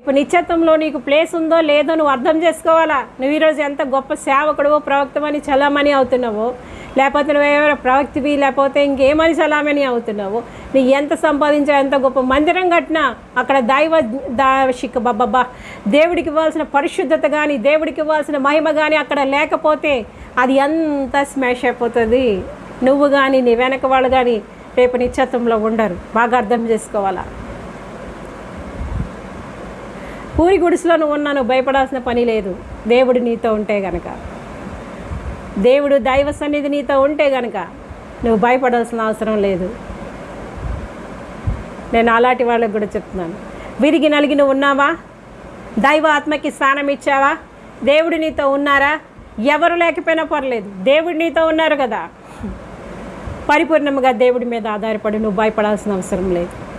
ఇప్పుడు నిత్యత్వంలో నీకు ప్లేస్ ఉందో లేదో నువ్వు అర్థం చేసుకోవాలా? నువ్వు ఈరోజు ఎంత గొప్ప సేవకుడు ప్రవక్తమని చలామణి అవుతున్నావో? లేకపోతే నువ్వేమైనా ప్రవక్తివి లేకపోతే ఇంకేమని చలామణి అవుతున్నావు? నీ ఎంత సంపాదించా ఎంత గొప్ప మందిరం కట్టినా అక్కడ దైవ దాశిక బాబా దేవుడికి ఇవ్వాల్సిన పరిశుద్ధత కానీ దేవుడికి ఇవ్వాల్సిన మహిమ కానీ అక్కడ లేకపోతే అది ఎంత స్మాష్ అయిపోతుంది? నువ్వు కానీ నీ వెనక వాళ్ళు కానీ రేపు నిశ్చత్వంలో ఉండరు. బాగా అర్థం చేసుకోవాలా? పూరి గుడిసెలో నువ్వు ఉన్నా నువ్వు భయపడాల్సిన పని లేదు. దేవుడు నీతో ఉంటే గనక. దేవుడు దైవ సన్నిధి నీతో ఉంటే గనక నువ్వు భయపడాల్సిన అవసరం లేదు. నేను అలాంటి వాళ్ళకు కూడా చెప్తున్నాను. విరిగి నలిగి నువ్వు ఉన్నావా? దైవ ఆత్మకి స్థానం ఇచ్చావా? దేవుడు నీతో ఉన్నారా? ఎవరు లేకపోయినా పర్లేదు. దేవుడు నీతో ఉన్నారు కదా. పరిపూర్ణంగా దేవుడి మీద ఆధారపడి నువ్వు భయపడాల్సిన అవసరం లేదు.